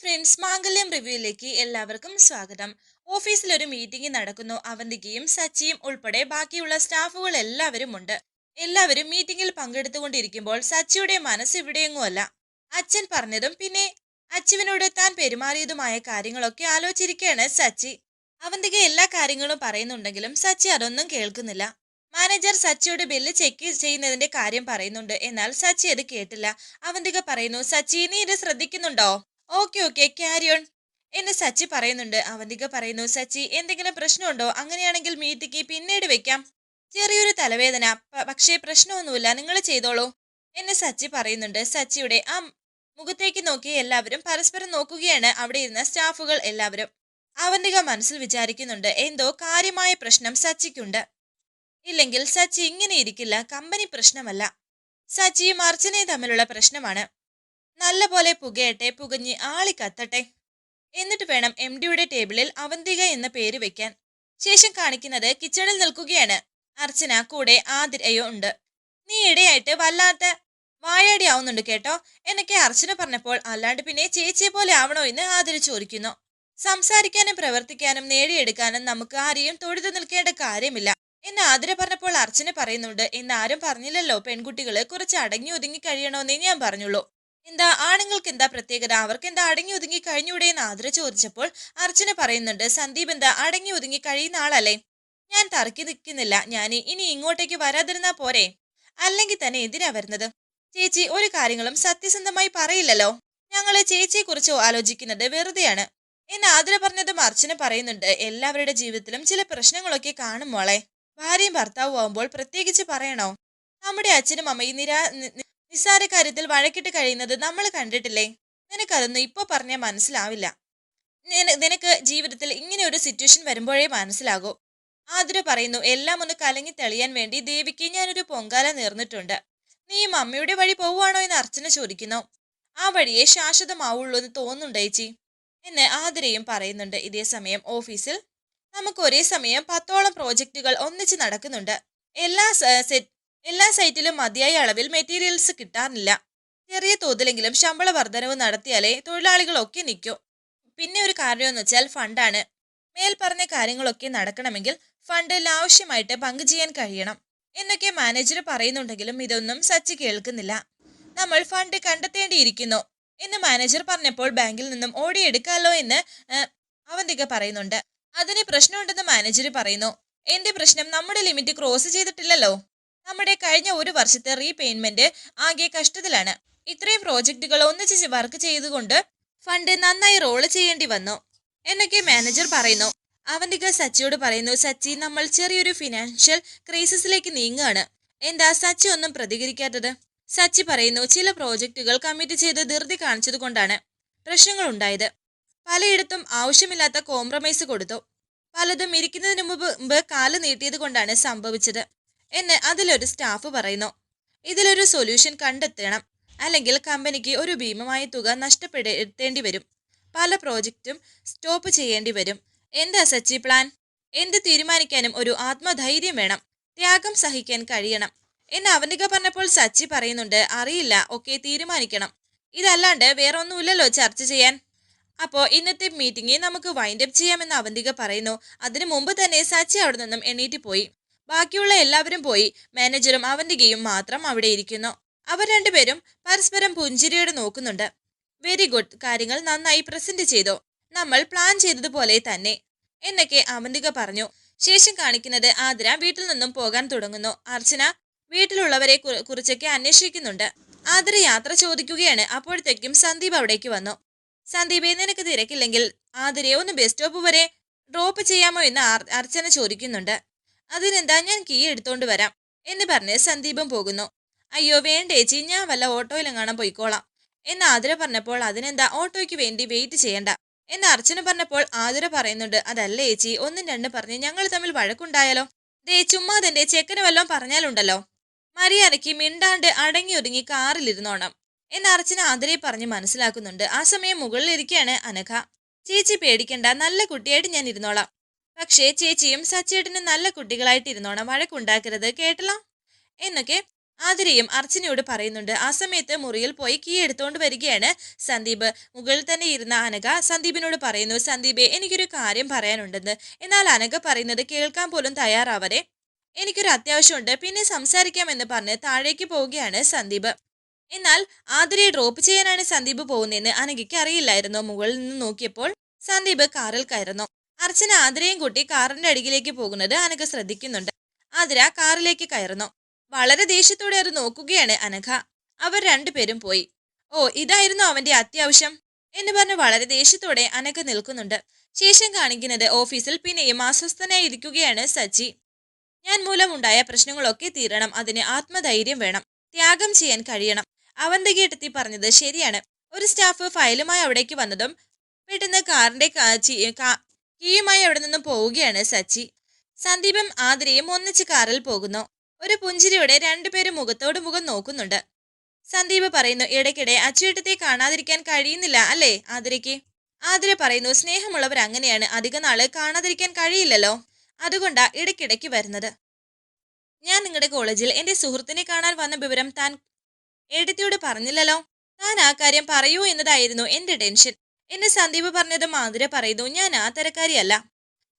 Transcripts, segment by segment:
Friends മാംഗല്യം റിവ്യൂയിലേക്ക് എല്ലാവർക്കും സ്വാഗതം. ഓഫീസിൽ ഒരു മീറ്റിംഗ് നടക്കുന്നു. അവന്തികയും സച്ചിയും ഉൾപ്പെടെ ബാക്കിയുള്ള സ്റ്റാഫുകൾ എല്ലാവരും ഉണ്ട്. എല്ലാവരും മീറ്റിംഗിൽ പങ്കെടുത്തുകൊണ്ടിരിക്കുമ്പോൾ സച്ചിയുടെ മനസ്സ് ഇവിടെയെങ്ങുമല്ല. അച്ഛൻ പറഞ്ഞതും പിന്നെ അച്ചുവിനോട് താൻ പെരുമാറിയതുമായ കാര്യങ്ങളൊക്കെ ആലോചിച്ചിരിക്കുകയാണ് സച്ചി. അവന്തിക എല്ലാ കാര്യങ്ങളും പറയുന്നുണ്ടെങ്കിലും സച്ചി അതൊന്നും കേൾക്കുന്നില്ല. മാനേജർ സച്ചിയോട് ബില്ല് ചെക്ക് ചെയ്യുന്നതിന്റെ കാര്യം പറയുന്നുണ്ട്. എന്നാൽ സച്ചി അത് കേട്ടില്ല. അവന്തിക പറയുന്നു സച്ചി നീ ഇത് ശ്രദ്ധിക്കുന്നുണ്ടോ? Okay okay. Carry on. എന്നെ സച്ചി പറയുന്നുണ്ട്. അവന്തിക പറയുന്നു സച്ചി എന്തെങ്കിലും പ്രശ്നമുണ്ടോ? അങ്ങനെയാണെങ്കിൽ മീറ്റിക്ക് പിന്നീട് വെക്കാം. ചെറിയൊരു തലവേദന. പക്ഷേ പ്രശ്നമൊന്നുമില്ല. നിങ്ങൾ ചെയ്തോളൂ. എന്നെ സച്ചി പറയുന്നുണ്ട്. സച്ചിയുടെ ആ മുഖത്തേക്ക് നോക്കി എല്ലാവരും പരസ്പരം നോക്കുകയാണ്. അവിടെ ഇരുന്ന സ്റ്റാഫുകൾ എല്ലാവരും. അവന്തിക മനസ്സിൽ വിചാരിക്കുന്നുണ്ട് എന്തോ കാര്യമായ പ്രശ്നം സച്ചിക്കുണ്ട്. ഇല്ലെങ്കിൽ സച്ചി ഇങ്ങനെ ഇരിക്കില്ല. കമ്പനി പ്രശ്നമല്ല. സച്ചിയും അർച്ചനയും തമ്മിലുള്ള പ്രശ്നമാണ്. നല്ല പോലെ പുകയട്ടെ പുകഞ്ഞ് ആളി കത്തട്ടെ. എന്നിട്ട് വേണം എം ഡിയുടെ ടേബിളിൽ അവന്തിക എന്ന പേര് വെക്കാൻ. ശേഷം കാണിക്കുന്നത് കിച്ചണിൽ നിൽക്കുകയാണ്. അർച്ചന കൂടെ ആതിരയോ ഉണ്ട്. നീ ഇടയായിട്ട് വല്ലാത്ത വായാടി ആവുന്നുണ്ട് കേട്ടോ. എന്നൊക്കെ അർച്ചന പറഞ്ഞപ്പോൾ അല്ലാണ്ട് പിന്നെ ചേച്ചിയെ പോലെ ആവണോ എന്ന് ആതിര ചോദിക്കുന്നു. സംസാരിക്കാനും പ്രവർത്തിക്കാനും നേടിയെടുക്കാനും നമുക്ക് ആരെയും തൊഴുതു നിൽക്കേണ്ട കാര്യമില്ല എന്ന് ആതിര പറഞ്ഞപ്പോൾ അർച്ചന പറയുന്നുണ്ട്. എന്നാരും പറഞ്ഞില്ലല്ലോ പെൺകുട്ടികൾ കുറച്ച് അടങ്ങി ഒതുങ്ങി കഴിയണമെന്നേ ഞാൻ പറഞ്ഞുള്ളൂ. എന്താ ആണുങ്ങൾക്ക് എന്താ പ്രത്യേകത? അവർക്ക് എന്താ അടങ്ങി ഒതുങ്ങി കഴിഞ്ഞൂടെ എന്ന് ആതിര ചോദിച്ചപ്പോൾ അർച്ചന പറയുന്നുണ്ട് സന്ദീപ് എന്താ അടങ്ങി ഒതുങ്ങി കഴിയുന്ന ആളല്ലേ? ഞാൻ തറക്കി നിൽക്കുന്നില്ല. ഞാൻ ഇനി ഇങ്ങോട്ടേക്ക് വരാതിരുന്നാ പോരെ? അല്ലെങ്കിൽ തന്നെ എന്തിനാ വരുന്നത്? ചേച്ചി ഒരു കാര്യങ്ങളും സത്യസന്ധമായി പറയില്ലല്ലോ. ഞങ്ങളെ ചേച്ചിയെ കുറിച്ചോ ആലോചിക്കുന്നത് വെറുതെയാണ്. എന്ന് ആതിര പറഞ്ഞതും അർച്ചന പറയുന്നുണ്ട് എല്ലാവരുടെ ജീവിതത്തിലും ചില പ്രശ്നങ്ങളൊക്കെ കാണും മോളെ. ഭാര്യയും ഭർത്താവും ആവുമ്പോൾ പ്രത്യേകിച്ച് പറയണോ? നമ്മുടെ അച്ഛനും അമ്മയും നിരാ നി- നി- നിസ്സാര കാര്യത്തിൽ വഴക്കിട്ട് കഴിയുന്നത് നമ്മൾ കണ്ടിട്ടില്ലേ? നിനക്കതൊന്നും ഇപ്പൊ പറഞ്ഞാൽ മനസ്സിലാവില്ല. നിനക്ക് ജീവിതത്തിൽ ഇങ്ങനെ ഒരു സിറ്റുവേഷൻ വരുമ്പോഴേ മനസ്സിലാകൂ. ആതിര പറയുന്നു എല്ലാം ഒന്ന് കലങ്ങി തെളിയാൻ വേണ്ടി ദേവിക്ക് ഞാനൊരു പൊങ്കാല നേർന്നിട്ടുണ്ട്. നീ അമ്മയുടെ വഴി പോവുകയാണോ എന്ന് അർച്ചന ചോദിക്കുന്നു. ആ വഴിയെ ശാശ്വതമാവുള്ളൂ എന്ന് തോന്നുന്നുണ്ടേച്ചി എന്ന് ആതിരയും പറയുന്നുണ്ട്. ഇതേ സമയം ഓഫീസിൽ നമുക്ക് ഒരേ സമയം പത്തോളം പ്രോജക്റ്റുകൾ ഒന്നിച്ച് നടക്കുന്നുണ്ട്. എല്ലാ എല്ലാ സൈറ്റിലും മതിയായ അളവിൽ മെറ്റീരിയൽസ് കിട്ടാനില്ല ചെറിയ തോതിലെങ്കിലും ശമ്പള വർധനവ് നടത്തിയാലേ തൊഴിലാളികളൊക്കെ നിൽക്കൂ പിന്നെ ഒരു കാര്യമെന്ന് വെച്ചാൽ ഫണ്ടാണ് മേൽപ്പറഞ്ഞ പറഞ്ഞ കാര്യങ്ങളൊക്കെ നടക്കണമെങ്കിൽ ഫണ്ടിൽ ആവശ്യമായിട്ട് പങ്കുചെയ്യാൻ കഴിയണം. എന്നൊക്കെ മാനേജർ പറയുന്നുണ്ടെങ്കിലും ഇതൊന്നും സച്ചി കേൾക്കുന്നില്ല. നമ്മൾ ഫണ്ട് കണ്ടെത്തേണ്ടിയിരിക്കുന്നു എന്ന് മാനേജർ പറഞ്ഞപ്പോൾ ബാങ്കിൽ നിന്നും ഓടിയെടുക്കാമല്ലോ എന്ന് അവന്തിക പറയുന്നുണ്ട്. അതിന് പ്രശ്നമുണ്ടെന്ന് മാനേജർ പറയുന്നു. എന്റെ പ്രശ്നം നമ്മുടെ ലിമിറ്റ് ക്രോസ് ചെയ്തിട്ടില്ലല്ലോ. നമ്മുടെ കഴിഞ്ഞ ഒരു വർഷത്തെ റീപേയ്മെന്റ് ആകെ കഷ്ടത്തിലാണ്. ഇത്രയും പ്രോജക്റ്റുകൾ ഒന്നിച്ച് വർക്ക് ചെയ്തുകൊണ്ട് ഫണ്ട് നന്നായി റോൾ ചെയ്യേണ്ടി വന്നു. എന്നൊക്കെ മാനേജർ പറയുന്നു. അവന്തിക സച്ചിയോട് പറയുന്നു സച്ചി നമ്മൾ ചെറിയൊരു ഫിനാൻഷ്യൽ ക്രൈസിസിലേക്ക് നീങ്ങുകയാണ് എന്താ സച്ചി ഒന്നും പ്രതികരിക്കാത്തത്? സച്ചി പറയുന്നു ചില പ്രോജക്റ്റുകൾ കമ്മിറ്റ് ചെയ്ത് ധൃതി കാണിച്ചത് കൊണ്ടാണ് പ്രശ്നങ്ങൾ ഉണ്ടായത്. പലയിടത്തും ആവശ്യമില്ലാത്ത കോംപ്രമൈസ് കൊടുത്തു. പലതും ഇരിക്കുന്നതിന് മുമ്പ് കാൽ നീട്ടിയത് കൊണ്ടാണ് സംഭവിച്ചത്. എന്ന് അതിലൊരു സ്റ്റാഫ് പറയുന്നു. ഇതിലൊരു സൊല്യൂഷൻ കണ്ടെത്തണം. അല്ലെങ്കിൽ കമ്പനിക്ക് ഒരു ഭീമമായ തുക നഷ്ടപ്പെടുത്തേണ്ടി വരും. പല പ്രോജക്റ്റും സ്റ്റോപ്പ് ചെയ്യേണ്ടി വരും. എന്താ സച്ചി പ്ലാൻ എന്ത് തീരുമാനിക്കാനും ഒരു ആത്മധൈര്യം വേണം. ത്യാഗം സഹിക്കാൻ കഴിയണം. എന്ന് അവനിക പറഞ്ഞപ്പോൾ സച്ചി പറയുന്നുണ്ട് അറിയില്ല ഒക്കെ തീരുമാനിക്കണം. ഇതല്ലാണ്ട് വേറെ ഒന്നുമില്ലല്ലോ ചർച്ച ചെയ്യാൻ. അപ്പോൾ ഇന്നത്തെ മീറ്റിംഗിൽ നമുക്ക് വൈൻഡപ്പ് ചെയ്യാമെന്ന് അവന്തിക പറയുന്നു. അതിനു മുമ്പ് തന്നെ സച്ചി അവിടെ നിന്നും എണീറ്റ് പോയി. ബാക്കിയുള്ള എല്ലാവരും പോയി മാനേജറും അവന്തികയും മാത്രം അവിടെ ഇരിക്കുന്നു. അവർ രണ്ടുപേരും പരസ്പരം പുഞ്ചിരിയോടെ നോക്കുന്നുണ്ട്. വെരി ഗുഡ് കാര്യങ്ങൾ നന്നായി പ്രസന്റ് ചെയ്തു. നമ്മൾ പ്ലാൻ ചെയ്തതുപോലെ തന്നെ. എന്നൊക്കെ അവന്തിക പറഞ്ഞു. ശേഷം കാണിക്കുന്നത് ആതിര വീട്ടിൽ നിന്നും പോകാൻ തുടങ്ങുന്നു. അർച്ചന വീട്ടിലുള്ളവരെ കുറിച്ചൊക്കെ അന്വേഷിക്കുന്നുണ്ട്. ആതിര യാത്ര ചോദിക്കുകയാണ്. അപ്പോഴത്തേക്കും സന്ദീപ് അവിടേക്ക് വന്നു. സന്ദീപ് നിനക്ക് തിരക്കില്ലെങ്കിൽ ആതിരയെ ഒന്ന് ബസ് സ്റ്റോപ്പ് വരെ ഡ്രോപ്പ് ചെയ്യാമോ എന്ന് അർച്ചന ചോദിക്കുന്നുണ്ട്. അതിനെന്താ ഞാൻ കീ എടുത്തോണ്ട് വരാം? എന്ന് പറഞ്ഞ് സന്ദീപം പോകുന്നു. അയ്യോ വേണ്ടേച്ചി ഞാൻ വല്ല ഓട്ടോയിലെങ്ങാണം പോയിക്കോളാം. എന്ന് ആതിര പറഞ്ഞപ്പോൾ അതിനെന്താ ഓട്ടോയ്ക്ക് വേണ്ടി വെയിറ്റ് ചെയ്യണ്ട? എന്ന് അർച്ചന പറഞ്ഞപ്പോൾ ആതിര പറയുന്നുണ്ട് അതല്ല ചേച്ചി ഒന്നും രണ്ടും പറഞ്ഞ് ഞങ്ങൾ തമ്മിൽ വഴക്കുണ്ടായാലോ? ദേ ചുമ്മാ തന്റെ ചെക്കന് വല്ലതും പറഞ്ഞാലുണ്ടല്ലോ. മര്യാദയ്ക്ക് മിണ്ടാണ്ട് അടങ്ങി ഒതുങ്ങി കാറിലിരുന്നോണം. എന്ന് അർച്ചന ആതിരയെ പറഞ്ഞ് മനസ്സിലാക്കുന്നുണ്ട്. ആ സമയം മുകളിലിരിക്കുകയാണ് അനഘ. ചേച്ചി പേടിക്കണ്ട നല്ല കുട്ടിയായിട്ട് ഞാൻ ഇരുന്നോളാം. പക്ഷേ ചേച്ചിയും സച്ചേട്ടനും നല്ല കുട്ടികളായിട്ടിരുന്നോണം വഴക്കുണ്ടാക്കരുത് കേട്ടല്ലോ? എന്നൊക്കെ ആതിരയും അർച്ചനയോട് പറയുന്നുണ്ട്. ആ സമയത്ത് മുറിയിൽ പോയി കീ എടുത്തുകൊണ്ട് വരികയാണ് സന്ദീപ്. മുകളിൽ തന്നെ ഇരുന്ന അനഘ സന്ദീപിനോട് പറയുന്നു സന്ദീപെ എനിക്കൊരു കാര്യം പറയാനുണ്ടെന്ന്. എന്നാൽ അനഘ പറയുന്നത് കേൾക്കാൻ പോലും തയ്യാറാവരെ. എനിക്കൊരു അത്യാവശ്യമുണ്ട്. പിന്നെ സംസാരിക്കാമെന്ന് പറഞ്ഞ് താഴേക്ക് പോവുകയാണ് സന്ദീപ്. എന്നാൽ ആതിരയെ ഡ്രോപ്പ് ചെയ്യാനാണ് സന്ദീപ് പോകുന്നതെന്ന് അനഘയ്ക്ക് അറിയില്ലായിരുന്നു. മുകളിൽ നിന്ന് നോക്കിയപ്പോൾ സന്ദീപ് കാറിൽ കയറുന്നു. അർച്ചന ആതിരയും കൂട്ടി കാറിന്റെ അടിയിലേക്ക് പോകുന്നത് അനഘ ശ്രദ്ധിക്കുന്നുണ്ട്. ആതിര കാറിലേക്ക് കയറുന്നു. വളരെ ദേഷ്യത്തോടെ അത് നോക്കുകയാണ് അനഘ. അവർ രണ്ടുപേരും പോയി. ഓ ഇതായിരുന്നു അവന്റെ അത്യാവശ്യം എന്ന് പറഞ്ഞ് വളരെ ദേഷ്യത്തോടെ അനഘ നിൽക്കുന്നുണ്ട്. ശേഷം കാണിക്കുന്നത് ഓഫീസിൽ പിന്നെയും അസ്വസ്ഥനായി ഇരിക്കുകയാണ് സച്ചി. ഞാൻ മൂലമുണ്ടായ പ്രശ്നങ്ങളൊക്കെ തീരണം. അതിന് ആത്മധൈര്യം വേണം. ത്യാഗം ചെയ്യാൻ കഴിയണം. അവന്റെ കേട്ടെത്തി പറഞ്ഞത് ശരിയാണ്. ഒരു സ്റ്റാഫ് ഫയലുമായി അവിടേക്ക് വന്നതും പെട്ടെന്ന് കാറിന്റെ കീയുമായി അവിടെ നിന്നും പോവുകയാണ് സച്ചി. സന്ദീപും ആതിരയും ഒന്നിച്ച് കാറിൽ പോകുന്നു. ഒരു പുഞ്ചിരിയോടെ രണ്ടുപേരും മുഖത്തോട് മുഖം നോക്കുന്നുണ്ട്. സന്ദീപ് പറയുന്നു ഇടയ്ക്കിടെ അച്ചുവേട്ടത്തെ കാണാതിരിക്കാൻ കഴിയുന്നില്ല അല്ലേ ആതിരയ്ക്ക്? ആതിര പറയുന്നു സ്നേഹമുള്ളവർ അങ്ങനെയാണ് അധിക നാൾ കാണാതിരിക്കാൻ കഴിയില്ലല്ലോ. അതുകൊണ്ടാ ഇടയ്ക്കിടയ്ക്ക് വരുന്നത്. ഞാൻ നിങ്ങളുടെ കോളേജിൽ എന്റെ സുഹൃത്തിനെ കാണാൻ വന്ന വിവരം താൻ ഏടത്തിയോട് പറഞ്ഞില്ലല്ലോ? താൻ ആ കാര്യം പറയൂ എന്നതായിരുന്നു എന്റെ ടെൻഷൻ. എന്നെ സന്ദീപ് പറഞ്ഞത് മാധുര പറയുന്നു. ഞാൻ ആ തരക്കാരിയല്ല.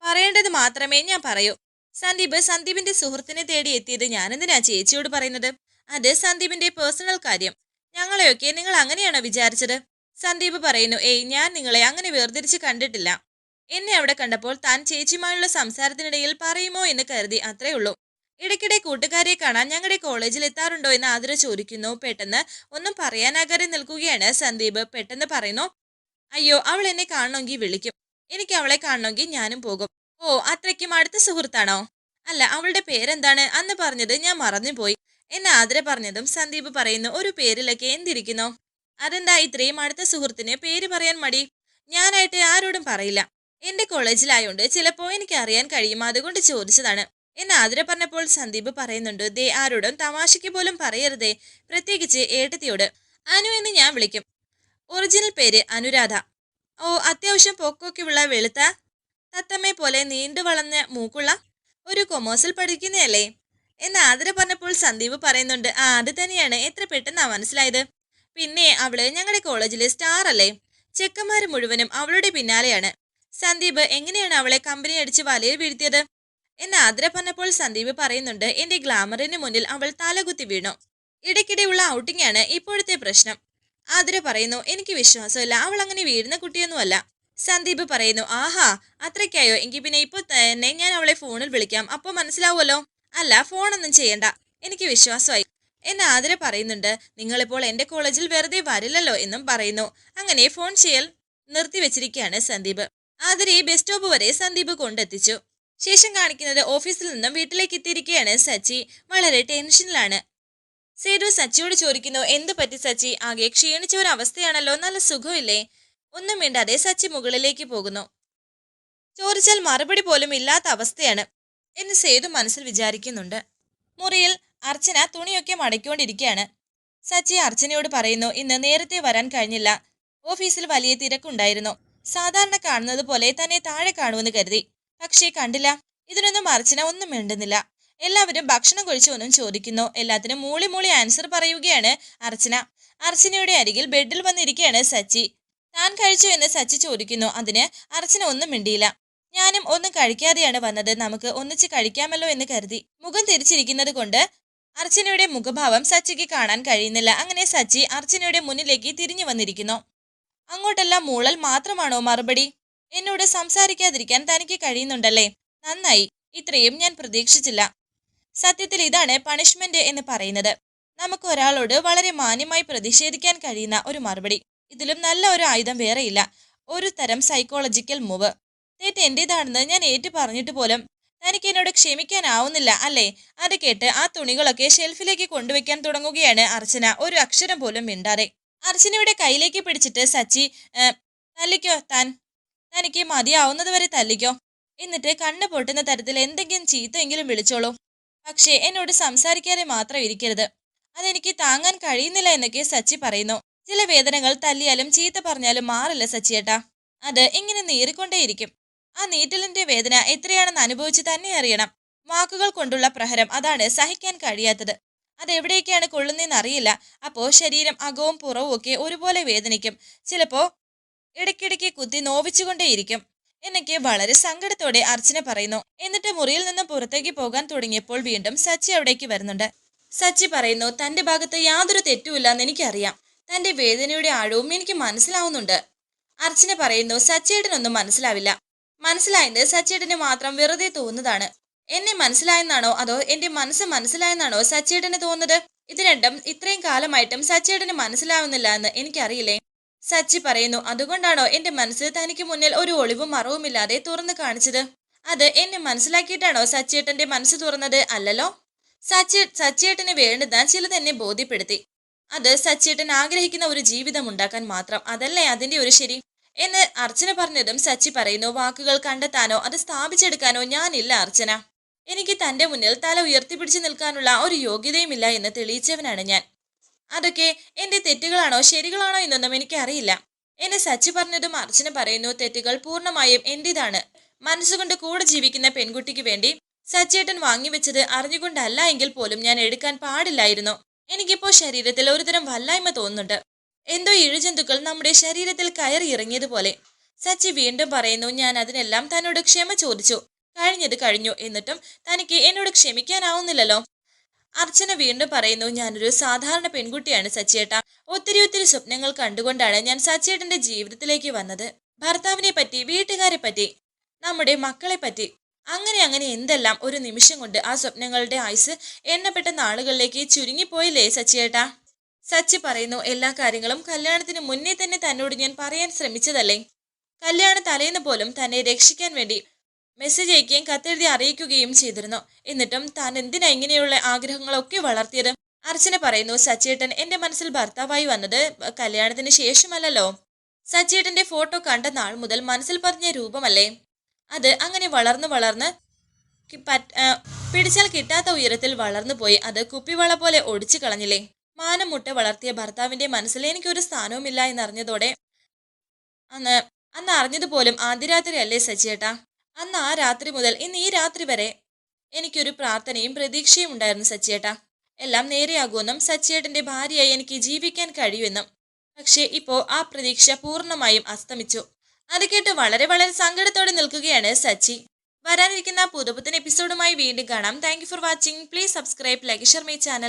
പറയേണ്ടത് മാത്രമേ ഞാൻ പറയൂ. സന്ദീപ് സന്ദീപിന്റെ സുഹൃത്തിനെ തേടി എത്തിയത് ഞാനെന്തിനാ ചേച്ചിയോട് പറയുന്നത്? അത് സന്ദീപിന്റെ പേഴ്സണൽ കാര്യം. ഞങ്ങളെയൊക്കെ നിങ്ങൾ അങ്ങനെയാണോ വിചാരിച്ചത്? സന്ദീപ് പറയുന്നു ഏയ് ഞാൻ നിങ്ങളെ അങ്ങനെ വേർതിരിച്ച് കണ്ടിട്ടില്ല. എന്നെ അവിടെ കണ്ടപ്പോൾ താൻ ചേച്ചിയുമായുള്ള സംസാരത്തിനിടയിൽ പറയുമോ എന്ന് കരുതി അത്രേ ഉള്ളൂ. ഇടയ്ക്കിടെ കൂട്ടുകാരെ കാണാൻ ഞങ്ങളുടെ കോളേജിൽ എത്താറുണ്ടോ എന്ന് ആതിര ചോദിക്കുന്നു. പെട്ടെന്ന് ഒന്നും പറയാനാകാതെ നിൽക്കുകയാണ് സന്ദീപ്. പെട്ടെന്ന് പറയുന്നു അയ്യോ അവൾ എന്നെ കാണണമെങ്കിൽ വിളിക്കും. എനിക്ക് അവളെ കാണണമെങ്കിൽ ഞാനും പോകും. ഓ അത്രയ്ക്കും അടുത്ത സുഹൃത്താണോ? അല്ല അവളുടെ പേരെന്താണ്? അന്ന് പറഞ്ഞത് ഞാൻ മറന്നുപോയി. എന്നെ ആദര പറഞ്ഞതും സന്ദീപ് പറയുന്നു ഒരു പേരിലൊക്കെ എന്തിരിക്കുന്നു? അതെന്താ ഇത്രയും അടുത്ത സുഹൃത്തിന് പേര് പറയാൻ മടി? ഞാനായിട്ട് ആരോടും പറയില്ല. എന്റെ കോളേജിലായോണ്ട് ചിലപ്പോ എനിക്ക് അറിയാൻ കഴിയും. അതുകൊണ്ട് ചോദിച്ചതാണ്. എന്നെ ആതിര പറഞ്ഞപ്പോൾ സന്ദീപ് പറയുന്നുണ്ട് ദേ ആരോടും തമാശയ്ക്ക് പോലും പറയരുതേ. പ്രത്യേകിച്ച് ഏട്ടത്തിയോട്. അനു എന്ന് ഞാൻ വിളിക്കും. ഒറിജിനൽ പേര് അനുരാധ. ഓ അത്യാവശ്യം പൊക്കൊക്കെയുള്ള വെളുത്ത തത്തമ്മയെ പോലെ നീണ്ടു വളർന്ന മൂക്കുള്ള ഒരു കൊമേഴ്സിൽ പഠിക്കുന്നതല്ലേ? എന്ന് ആദര പറഞ്ഞപ്പോൾ സന്ദീപ് പറയുന്നുണ്ട് ആ അത് തന്നെയാണ്. എത്ര പെട്ടെന്നാ മനസ്സിലായത്? പിന്നെ അവൾ ഞങ്ങളുടെ കോളേജിലെ സ്റ്റാർ അല്ലേ? ചെക്കന്മാർ മുഴുവനും അവളുടെ പിന്നാലെയാണ്. സന്ദീപ് എങ്ങനെയാണ് അവളെ കമ്പനി അടിച്ച് വലയിൽ വീഴ്ത്തിയത്? എന്ന് ആദര പറഞ്ഞപ്പോൾ സന്ദീപ് പറയുന്നുണ്ട് എന്റെ ഗ്ലാമറിന് മുന്നിൽ അവൾ തലകുത്തി വീണു. ഇടയ്ക്കിടെയുള്ള ഔട്ടിംഗ് ആണ് ഇപ്പോഴത്തെ പ്രശ്നം. ആതിര പറയുന്നു എനിക്ക് വിശ്വാസമില്ല. അവൾ അങ്ങനെ വീഴുന്ന കുട്ടിയൊന്നുമല്ല. സന്ദീപ് പറയുന്നു ആഹാ അത്രയ്ക്കായോ? എങ്കിൽ പിന്നെ ഇപ്പൊ തന്നെ ഞാൻ അവളെ ഫോണിൽ വിളിക്കാം. അപ്പോൾ മനസ്സിലാവുമല്ലോ? അല്ല ഫോണൊന്നും ചെയ്യണ്ട. എനിക്ക് വിശ്വാസമായി. എന്നെ ആതിര പറയുന്നുണ്ട് നിങ്ങളിപ്പോൾ എന്റെ കോളേജിൽ വെറുതെ വരില്ലല്ലോ എന്നും പറയുന്നു. അങ്ങനെ ഫോൺ ചെയ്യൽ നിർത്തിവെച്ചിരിക്കുകയാണ് സന്ദീപ്. ആതിരയെ ബസ് സ്റ്റോപ്പ് വരെ സന്ദീപ് കൊണ്ടെത്തിച്ചു. ശേഷം കാണിക്കുന്നത് ഓഫീസിൽ നിന്നും വീട്ടിലേക്ക് എത്തിയിരിക്കുകയാണ് സച്ചി. വളരെ ടെൻഷനിലാണ്. സേതു സച്ചിയോട് ചോദിക്കുന്നു എന്തു പറ്റി സച്ചി? ആകെ ക്ഷീണിച്ച ഒരു അവസ്ഥയാണല്ലോ നല്ല സുഖമില്ലേ? ഒന്നും മിണ്ടാതെ സച്ചി മുകളിലേക്ക് പോകുന്നു. ചോദിച്ചാൽ മറുപടി പോലും ഇല്ലാത്ത അവസ്ഥയാണ് എന്ന് സേതു മനസ്സിൽ വിചാരിക്കുന്നുണ്ട്. മുറിയിൽ അർച്ചന തുണിയൊക്കെ മടക്കിക്കൊണ്ടിരിക്കുകയാണ്. സച്ചി അർച്ചനയോട് പറയുന്നു ഇന്ന് നേരത്തെ വരാൻ കഴിഞ്ഞില്ല. ഓഫീസിൽ വലിയ തിരക്കുണ്ടായിരുന്നു. സാധാരണ കാണുന്നത് പോലെ തന്നെ താഴെ കാണുമെന്ന് കരുതി. പക്ഷേ കണ്ടില്ല. ഇതിനൊന്നും അർച്ചന ഒന്നും മിണ്ടുന്നില്ല. എല്ലാവരും ഭക്ഷണം കഴിച്ചു ഒന്നും ചോദിക്കുന്നു. എല്ലാത്തിനും മൂളി മൂളി ആൻസർ പറയുകയാണ് അർച്ചന. അർച്ചനയുടെ അരികിൽ ബെഡിൽ വന്നിരിക്കുകയാണ് സച്ചി. താൻ കഴിച്ചു എന്ന് സച്ചി ചോദിക്കുന്നു. അതിന് അർച്ചന ഒന്നും മിണ്ടിയില്ല. ഞാനും ഒന്നും കഴിക്കാതെയാണ് വന്നത്. നമുക്ക് ഒന്നിച്ച് കഴിക്കാമല്ലോ എന്ന് കരുതി. മുഖം തിരിച്ചിരിക്കുന്നത് കൊണ്ട് അർച്ചനയുടെ മുഖഭാവം സച്ചിക്ക് കാണാൻ കഴിയുന്നില്ല. അങ്ങനെ സച്ചി അർച്ചനയുടെ മുന്നിലേക്ക് തിരിഞ്ഞു വന്നിരിക്കുന്നു. അങ്ങോട്ടെല്ലാം മൂളൽ മാത്രമാണോ മറുപടി? എന്നോട് സംസാരിക്കാതിരിക്കാൻ തനിക്ക് കഴിയുന്നുണ്ടല്ലേ? നന്നായി. ഇത്രയും ഞാൻ പ്രതീക്ഷിച്ചില്ല. സത്യത്തിൽ ഇതാണ് പണിഷ്മെന്റ് എന്ന് പറയുന്നത്. നമുക്ക് ഒരാളോട് വളരെ മാന്യമായി പ്രതിഷേധിക്കാൻ കഴിയുന്ന ഒരു മറുപടി. ഇതിലും നല്ല ഒരു ആയുധം വേറെയില്ല. ഒരു തരം സൈക്കോളജിക്കൽ മൂവ് തെറ്റ് എന്റേതാണെന്ന് ഞാൻ ഏറ്റു പറഞ്ഞിട്ട് പോലും തനിക്ക് എന്നോട് ക്ഷമിക്കാനാവുന്നില്ല അല്ലേ? അത് കേട്ട് ആ തുണികളൊക്കെ ഷെൽഫിലേക്ക് കൊണ്ടുവയ്ക്കാൻ തുടങ്ങുകയാണ് അർച്ചന. ഒരു അക്ഷരം പോലും മിണ്ടാതെ. അർച്ചനയുടെ കയ്യിലേക്ക് പിടിച്ചിട്ട് സച്ചി തല്ലിക്കോ താൻ? തനിക്ക് മതിയാവുന്നത് വരെ തല്ലിക്കോ? എന്നിട്ട് കണ്ണ് പൊട്ടുന്ന തരത്തിൽ എന്തെങ്കിലും ചീത്തയെങ്കിലും വിളിച്ചോളൂ. പക്ഷേ എന്നോട് സംസാരിക്കാതെ മാത്രം ഇരിക്കരുത്. അതെനിക്ക് താങ്ങാൻ കഴിയുന്നില്ല എന്നൊക്കെ സച്ചി പറയുന്നു. ചില വേദനകൾ തല്ലിയാലും ചീത്ത പറഞ്ഞാലും മാറില്ല സച്ചിയേട്ടാ. അത് ഇങ്ങനെ നീറിക്കൊണ്ടേയിരിക്കും. ആ നീറ്റലിന്റെ വേദന എത്രയാണെന്ന് അനുഭവിച്ച് തന്നെ അറിയണം. വാക്കുകൾ കൊണ്ടുള്ള പ്രഹരം അതാണ് സഹിക്കാൻ കഴിയാത്തത്. അതെവിടേക്കാണ് കൊള്ളുന്നതെന്ന് അറിയില്ല. അപ്പോൾ ശരീരം അകവും പുറവും ഒക്കെ ഒരുപോലെ വേദനിക്കും. ചിലപ്പോൾ ഇടയ്ക്കിടയ്ക്ക് കുത്തി നോവിച്ചുകൊണ്ടേയിരിക്കും. എന്നൊക്കെ വളരെ സങ്കടത്തോടെ അർച്ചന പറയുന്നു. എന്നിട്ട് മുറിയിൽ നിന്നും പുറത്തേക്ക് പോകാൻ തുടങ്ങിയപ്പോൾ വീണ്ടും സച്ചി അവിടേക്ക് വരുന്നുണ്ട്. സച്ചി പറയുന്നു തന്റെ ഭാഗത്ത് യാതൊരു തെറ്റുമില്ലെന്ന് എനിക്കറിയാം. തന്റെ വേദനയുടെ ആഴവും എനിക്ക് മനസ്സിലാവുന്നുണ്ട്. അർച്ചന പറയുന്നു സച്ചേട്ടനൊന്നും മനസ്സിലാവില്ല. മനസ്സിലായത് സച്ചേട്ടന് മാത്രം വെറുതെ തോന്നുന്നതാണ്. എന്നെ മനസ്സിലായെന്നാണോ? അതോ എന്റെ മനസ്സ് മനസ്സിലായെന്നാണോ സച്ചേട്ടന് തോന്നുന്നത്? ഇത് രണ്ടും ഇത്രയും കാലമായിട്ടും സച്ചേട്ടന് മനസ്സിലാവുന്നില്ല എന്ന് എനിക്കറിയില്ലേ? സച്ചി പറയുന്നു അതുകൊണ്ടാണോ എന്റെ മനസ്സ് തനിക്ക് മുന്നിൽ ഒരു ഒളിവും മറവുമില്ലാതെ തുറന്നു കാണിച്ചത്? അത് എന്നെ മനസ്സിലാക്കിയിട്ടാണോ സച്ചിയേട്ടന്റെ മനസ്സ് തുറന്നത്? അല്ലല്ലോ? സച്ചി സച്ചിയേട്ടന് വേണ്ടതാൻ ചിലത് എന്നെ ബോധ്യപ്പെടുത്തി. അത് സച്ചിയേട്ടൻ ആഗ്രഹിക്കുന്ന ഒരു ജീവിതം ഉണ്ടാക്കാൻ മാത്രം അതല്ലേ അതിന്റെ ഒരു ശരി? എന്ന് അർച്ചന പറഞ്ഞതും സച്ചി പറയുന്നു വാക്കുകൾ കണ്ടെത്താനോ അത് സ്ഥാപിച്ചെടുക്കാനോ ഞാനില്ല അർച്ചന. എനിക്ക് തന്റെ മുന്നിൽ തല ഉയർത്തിപ്പിടിച്ചു നിൽക്കാനുള്ള ഒരു യോഗ്യതയുമില്ല എന്ന് തെളിയിച്ചവനാണ് ഞാൻ. അതൊക്കെ എന്റെ തെറ്റുകളാണോ ശരികളാണോ എന്നൊന്നും എനിക്ക് അറിയില്ല എന്നെ സച്ചി പറഞ്ഞതും അർച്ചന പറയുന്നു തെറ്റുകൾ പൂർണമായും എന്റേതാണ് മനസ്സുകൊണ്ട് കൂടെ ജീവിക്കുന്ന പെൺകുട്ടിക്ക് വേണ്ടി സച്ചേട്ടൻ വാങ്ങിവെച്ചത് അറിഞ്ഞുകൊണ്ടല്ല എങ്കിൽ പോലും ഞാൻ എടുക്കാൻ പാടില്ലായിരുന്നു. എനിക്കിപ്പോ ശരീരത്തിൽ ഒരുതരം വല്ലായ്മ തോന്നുന്നുണ്ട്. എന്തോ ഇഴജന്തുക്കൾ നമ്മുടെ ശരീരത്തിൽ കയറി ഇറങ്ങിയതുപോലെ. സച്ചി വീണ്ടും പറയുന്നു ഞാൻ അതിനെല്ലാം തന്നോട് ക്ഷമ ചോദിച്ചു. കഴിഞ്ഞത് കഴിഞ്ഞു. എന്നിട്ടും തനിക്ക് എന്നോട് ക്ഷമിക്കാനാവുന്നില്ലല്ലോ. അർച്ചന വീണ്ടും പറയുന്നു ഞാനൊരു സാധാരണ പെൺകുട്ടിയാണ് സച്ചിയേട്ട. ഒത്തിരി ഒത്തിരി സ്വപ്നങ്ങൾ കണ്ടുകൊണ്ടാണ് ഞാൻ സച്ചിയേട്ടന്റെ ജീവിതത്തിലേക്ക് വന്നത്. ഭർത്താവിനെ പറ്റി വീട്ടുകാരെ പറ്റി നമ്മുടെ മക്കളെ പറ്റി. അങ്ങനെ അങ്ങനെ എന്തെല്ലാം ഒരു നിമിഷം കൊണ്ട് ആ സ്വപ്നങ്ങളുടെ ആയുസ് എണ്ണപ്പെട്ട നാളുകളിലേക്ക് ചുരുങ്ങിപ്പോയില്ലേ സച്ചിയേട്ടാ? സച്ചി പറയുന്നു എല്ലാ കാര്യങ്ങളും കല്യാണത്തിന് മുന്നേ തന്നെ തന്നോട് ഞാൻ പറയാൻ ശ്രമിച്ചതല്ലേ? കല്യാണ തലേന്ന് പോലും തന്നെ രക്ഷിക്കാൻ വേണ്ടി മെസ്സേജ് അയക്കുകയും കത്തെഴുതി അറിയിക്കുകയും ചെയ്തിരുന്നു. എന്നിട്ടും താൻ എന്തിനാ ഇങ്ങനെയുള്ള ആഗ്രഹങ്ങളൊക്കെ വളർത്തിയത്? അർച്ചന പറയുന്നു സച്ചേട്ടൻ എന്റെ മനസ്സിൽ ഭർത്താവായി വന്നത് കല്യാണത്തിന് ശേഷമല്ലല്ലോ. സച്ചേട്ടന്റെ ഫോട്ടോ കണ്ട നാൾ മുതൽ മനസ്സിൽ പറഞ്ഞ രൂപമല്ലേ? അത് അങ്ങനെ വളർന്ന് വളർന്ന് പിടിച്ചാൽ കിട്ടാത്ത ഉയരത്തിൽ വളർന്നു പോയി. അത് കുപ്പിവള പോലെ ഒടിച്ചു കളഞ്ഞില്ലേ? മാനം മുട്ട വളർത്തിയ ഭർത്താവിന്റെ മനസ്സിൽ എനിക്കൊരു സ്ഥാനവുമില്ല എന്നറിഞ്ഞതോടെ അന്ന് അന്ന് അറിഞ്ഞതുപോലും ആദ്യരാത്രി അല്ലേ സച്ചിയേട്ടാ അന്ന് ആ രാത്രി മുതൽ ഇന്ന് ഈ രാത്രി വരെ എനിക്കൊരു പ്രാർത്ഥനയും പ്രതീക്ഷയും ഉണ്ടായിരുന്നു സച്ചിയേട്ടാ. എല്ലാം നേരെയാകുമെന്നും സച്ചിയേട്ടന്റെ ഭാര്യയായി എനിക്ക് ജീവിക്കാൻ കഴിയുമെന്നും. പക്ഷേ ഇപ്പോ ആ പ്രതീക്ഷ പൂർണമായും അസ്തമിച്ചു. അത് കേട്ട് വളരെ വളരെ സങ്കടത്തോടെ നിൽക്കുകയാണ് സച്ചി. വരാനിരിക്കുന്ന പുതുപുത്തൻ എപ്പിസോഡുമായി വീണ്ടും കാണാം. Thank for watching please subscribe like share my channel